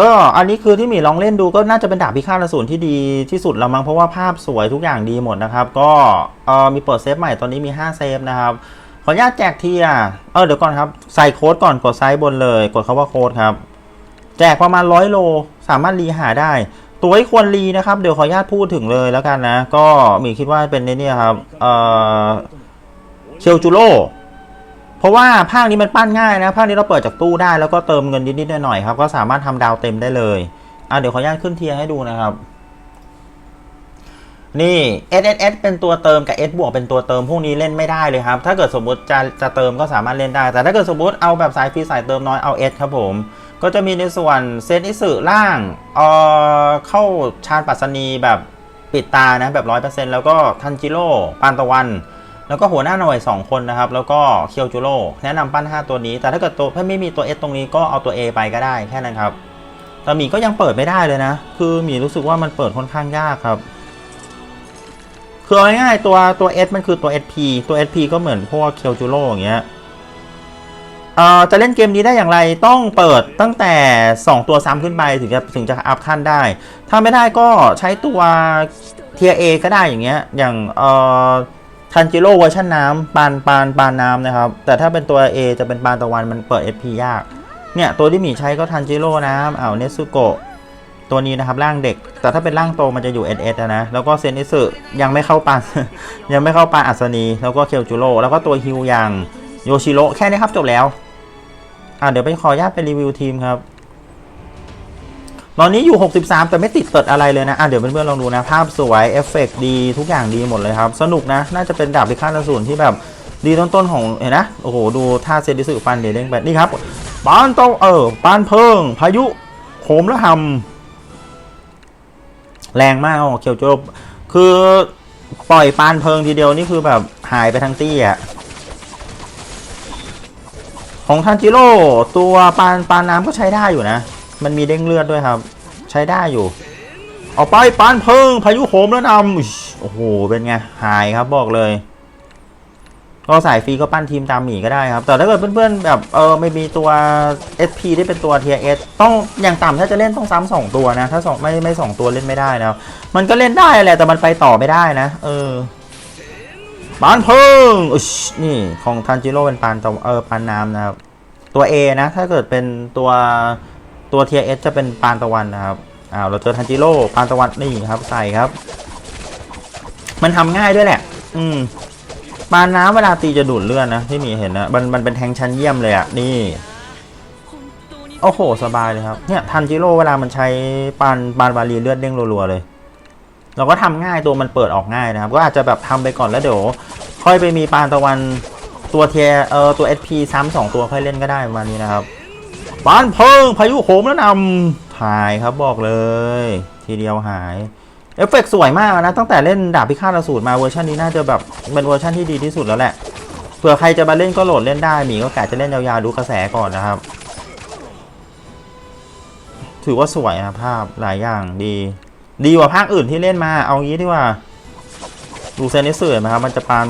ก็อันนี้คือที่หมีลองเล่นดูก็น่าจะเป็นดาบพิฆาตอสูรที่ดีที่สุดแล้วมั้งเพราะว่าภาพสวยทุกอย่างดีหมดนะครับ ก็เออมีเปิดเซฟใหม่ตอนนี้มี 5 เซฟนะครับ ขออนุญาตแจกเทียร์เออเดี๋ยวก่อนครับ ใส่โค้ดก่อนกดไซส์บนเลย กดคาว่าโค้ดครับ แจกประมาณร้อยโล สามารถรีหาได้ ตัวที่ควรรีนะครับ เดี๋ยวขออนุญาตพูดถึงเลยแล้วกันนะ ก็หมีคิดว่าเป็นในเนี่ยครับเออเชลจูโร่ เพราะว่าภาคนี้มันปั้นง่ายนะ ภาคนี้เราเปิดจากตู้ได้แล้วก็เติมเงินนิดๆหน่อยๆครับ ก็สามารถทำดาวเต็มได้เลยอะเดี๋ยวขออนุญาตขึ้นเทียร์ให้ดูนะครับ นี่ S S S เป็นตัวเติมกับ S บวกเป็นตัวเติมพวกนี้เล่นไม่ได้เลยครับ ถ้าเกิดสมมติจะจะเติมก็สามารถเล่นได้ แต่ถ้าเกิดสมมติเอาแบบสายฟรีสายเติมน้อยเอา S ครับผม ก็จะมีในส่วนเซตอิสึล่างเอ่อเข้าชาญปัสนีแบบปิดตานะแบบร้อยเปอร์เซ็นต์แล้วก็ทันจิโร่ปานตะวัน แล้วก็หัวหน้าหน่วย 2 คนนะครับ แล้วก็เคียวจูโร่แนะนำปั้น 5 ตัวนี้ แต่ถ้าเกิดตัวถ้าไม่มีตัว S ตรงนี้ก็เอาตัว A ไปก็ได้แค่นั้นครับแต่หมีก็ยังเปิดไม่ได้เลยนะ คือหมีรู้สึกว่ามันเปิดค่อนข้างยากครับ คือง่ายๆตัวตัว S มันคือตัว SP ตัว SP ก็เหมือนพวกเคียวจูโร่อย่างเงี้ยเอ่อจะเล่นเกมนี้ได้อย่างไรต้องเปิดตั้งแต่ 2 ตัวซ้ำขึ้นไปถึงจะถึงจะอัพขั้นได้ ถ้าไม่ได้ก็ใช้ตัวเทียเอก็ได้อย่างเงี้ยอย่างเอ่อ ทันจิโร่เวอร์ชันน้ำปานปานปานน้ำนะครับ แต่ถ้าเป็นตัว A จะเป็นปานตะวันมันเปิด FP ยาก เนี่ย ตัวที่หมีใช้ก็ทันจิโร่น้ำอ้าวเนซุโกะตัวนี้นะครับร่างเด็ก แต่ถ้าเป็นร่างโตมันจะอยู่ SS อะนะ แล้วก็เซนิสึยังไม่เข้าปานยังไม่เข้าปานอัศนี แล้วก็เคียวจูโร่แล้วก็ตัวฮิวยังโยชิโร่แค่นี้ครับจบแล้ว อ่าเดี๋ยวไปขออนุญาตไปรีวิวทีมครับ ตอนนี้อยู่ 63 แต่ไม่ติดเปิดอะไรเลยนะ อะเดี๋ยวเพื่อนๆลองดูนะ ภาพสวย เอฟเฟกต์ดีทุกอย่างดีหมดเลยครับ สนุกนะ น่าจะเป็นดาบพิฆาตอสูรที่แบบดีต้นๆของเห็นนะ โอ้โห ดูท่าเซดิสึฟันเดเด้งแบบนี่ครับปานโตเออปานเพิง พายุโขมและหำแรงมากอ๋อเคียวโจบคือปล่อยปานเพิงทีเดียวนี่คือแบบหายไปทั้งตี้อะของทันจิโร่ตัวปานปานน้ำก็ใช้ได้อยู่นะ มันมีเด้งเลือดด้วยครับ ใช้ได้อยู่ เอาไปปานเพิงพายุโหมแล้วนำโอ้โหเป็นไงหายครับบอกเลย ก็สายฟรีก็ปั้นทีมตามหมีก็ได้ครับ แต่ถ้าเกิดเพื่อนๆแบบเออไม่มีตัว SP ที่เป็นตัว TS ต้องอย่างต่ำถ้าจะเล่นต้องซ้ำสองตัวนะ ถ้าสองไม่ไม่สองตัวเล่นไม่ได้นะครับมันก็เล่นได้แหละแต่มันไปต่อไม่ได้นะ เออปานเพิงอุ๊ยนี่ของทันจิโร่เป็นปานตะเออปานน้ำนะครับ ตัว A นะ ถ้าเกิดเป็นตัว ตัวเทียเอสจะเป็นปานตะวันนะครับอ้าวเราเจอทันจิโร่ปานตะวันนี่ครับใส่ครับ มันทำง่ายด้วยแหละ อืมปานน้ำเวลาตีจะดูดเลือดนะที่มีเห็นนะมันมันเป็นแทงชั้นเยี่ยมเลยอะนี่โอ้โห สบายเลยครับ เนี่ยทันจิโร่เวลามันใช้ปานปานวาลีเลือดเด้งรัวๆเลย เราก็ทำง่ายตัวมันเปิดออกง่ายนะครับ ก็อาจจะแบบทำไปก่อนแล้วเดี๋ยว ค่อยไปมีปานตะวันตัวเทียเอ่อตัว SP ซ้ำสองตัวค่อยเล่นก็ได้ประมาณนี้นะครับ ปานเพิงพายุโหมแล้วนำหายครับบอกเลย ทีเดียวหาย เอฟเฟกต์สวยมากนะ ตั้งแต่เล่นดาบพิฆาตอสูรมาเวอร์ชันนี้น่าจะแบบเป็นเวอร์ชันที่ดีที่สุดแล้วแหละเผื่อใครจะมาเล่นก็โหลดเล่นได้หมีก็กะจะเล่นยาวๆดูกระแสก่อนนะครับ ถือว่าสวยนะภาพหลายอย่างดี ดีกว่าภาคอื่นที่เล่นมา เอางี้ดีกว่า ดูเซนิสึเห็นไหมครับมันจะปาน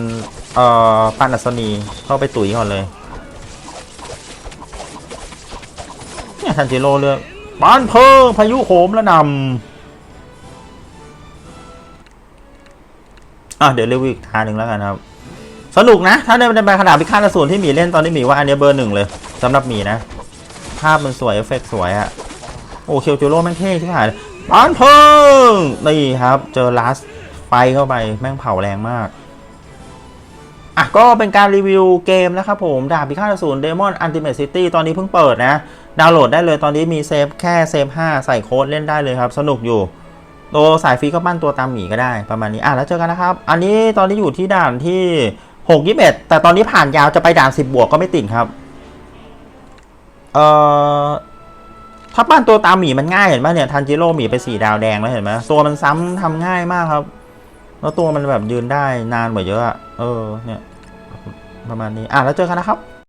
เอ่อปานอัศนีเข้าไปตุ๋ยก่อนเลย เนี่ยทันจิโร่เลือกปานเพิงพายุโหมแล้วนำอะเดี๋ยวรีวิวอีกทางหนึ่งแล้วกันครับ สนุกนะ ถ้าในในขนาดพิฆาตอสูรที่หมีเล่นตอนนี้หมีว่าอันนี้เบอร์หนึ่งเลยสำหรับหมีนะ ภาพมันสวยเอฟเฟกต์สวยอะโอ้เคียวจูโร่แม่งเท่ที่หายเลยปานเพิงนี่ครับ เจอลัสไฟเข้าไปแม่งเผาแรงมาก อะก็เป็นการรีวิวเกมนะครับผมดาบพิฆาตอสูรเดมอนอันติเม e ซิตี้ตอนนี้เพิ่งเปิดนะ ดาวน์โหลดได้เลยตอนนี้มีเซฟแค่เซฟ5ใส่โค้ดเล่นได้เลยครับ สนุกอยู่ ตัวสายฟรีก็ปั้นตัวตามหมีก็ได้ประมาณนี้อะแล้วเจอกันนะครับ อันนี้ตอนนี้อยู่ที่ด่านที่6 21แต่ตอนนี้ผ่านยาวจะไปด่าน 10 บวกก็ไม่ติดครับเอ่อถ้าปั้นตัวตามหมีมันง่ายเห็นไหมเนี่ยทันจิโร่หมีไปสี่ดาวแดงแล้วเห็นไหมตัวมันซ้ำทำง่ายมากครับ แล้วตัวมันแบบยืนได้นานกว่าเยอะอะเออเนี่ย ประมาณนี้ อะ แล้วเจอกันนะครับ